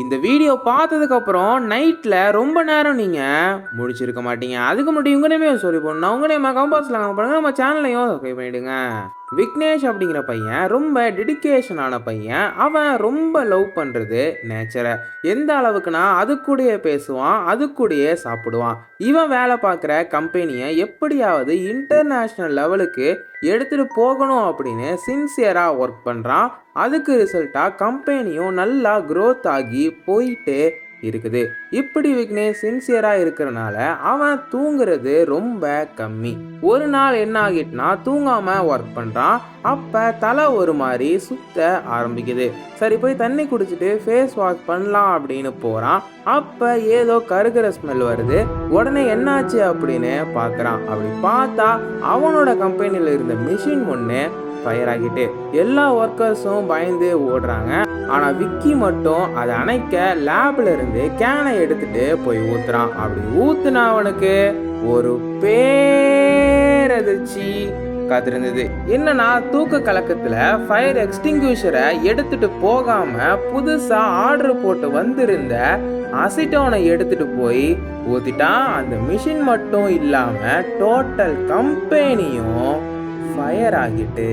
இந்த வீடியோ பார்த்ததுக்கப்புறம் நைட்டில் ரொம்ப நேரம் நீங்கள் முடிச்சிருக்க மாட்டீங்க. அதுக்கு முன்னாடி உங்கள் நேமே சொல்லி போடணும் உங்கள் நேம் கம்பாஸில் பண்ணுங்க. நம்ம சேனலையும் சப்ஸ்கிரைப் பண்ணிவிடுங்க விக்னேஷ் அப்படிங்கிற பையன் ரொம்ப டெடிக்கேஷனான பையன். அவன் ரொம்ப லவ் பண்ணுறது நேச்சரை எந்த அளவுக்குனா அது கூடயே பேசுவான் அது கூடயே சாப்பிடுவான். இவன் வேலை பார்க்குற கம்பெனியை எப்படியாவது இன்டர்நேஷ்னல் லெவலுக்கு எடுத்துகிட்டு போகணும் அப்படின்னு சின்சியராக ஒர்க் பண்ணுறான் அதுக்கு ரிசல்ட்டாக கம்பெனியும் நல்லா க்ரோத் ஆகி போயிட்டு இருக்குது. இப்படி விக்னேஷ் சின்சியராக இருக்கிறனால அவன் தூங்குறது ரொம்ப கம்மி. ஒரு நாள் என்ன ஆகிட்டுனா தூங்காமல் ஒர்க் பண்ணுறான் அப்போ தலை ஒரு மாதிரி சுத்த ஆரம்பிக்குது. சரி போய் தண்ணி குடிச்சிட்டு ஃபேஸ் வாஷ் பண்ணலாம் அப்படின்னு போகிறான் அப்போ ஏதோ கருகிற ஸ்மெல் வருது. உடனே என்னாச்சு அப்படின்னு பார்க்குறான் அப்படி பார்த்தா அவனோட கம்பெனியில் இருந்த மிஷின் ஒன்று ஃபயர் ஆகிட்டு எல்லா ஒர்க்கர்ஸும் பயந்து ஓடுறாங்க. ஆனால் விக்கி மட்டும் அதை அணைக்க லேப்ல இருந்து கேனை எடுத்துட்டு போய் ஊத்துறான். அப்படி ஊத்துனா அவனுக்கு ஒரு பேரதிர்ச்சி காத்திருந்தது என்னன்னா தூக்க கலக்கத்துல ஃபயர் எக்ஸ்டிங்யூஷரை எடுத்துட்டு போகாம புதுசா ஆர்டர் போட்டு வந்திருந்த அசிட்டோனை எடுத்துட்டு போய் ஊத்திட்டான். அந்த மிஷின் மட்டும் இல்லாம டோட்டல் கம்பெனியும் ஃபயர் ஆகிட்டு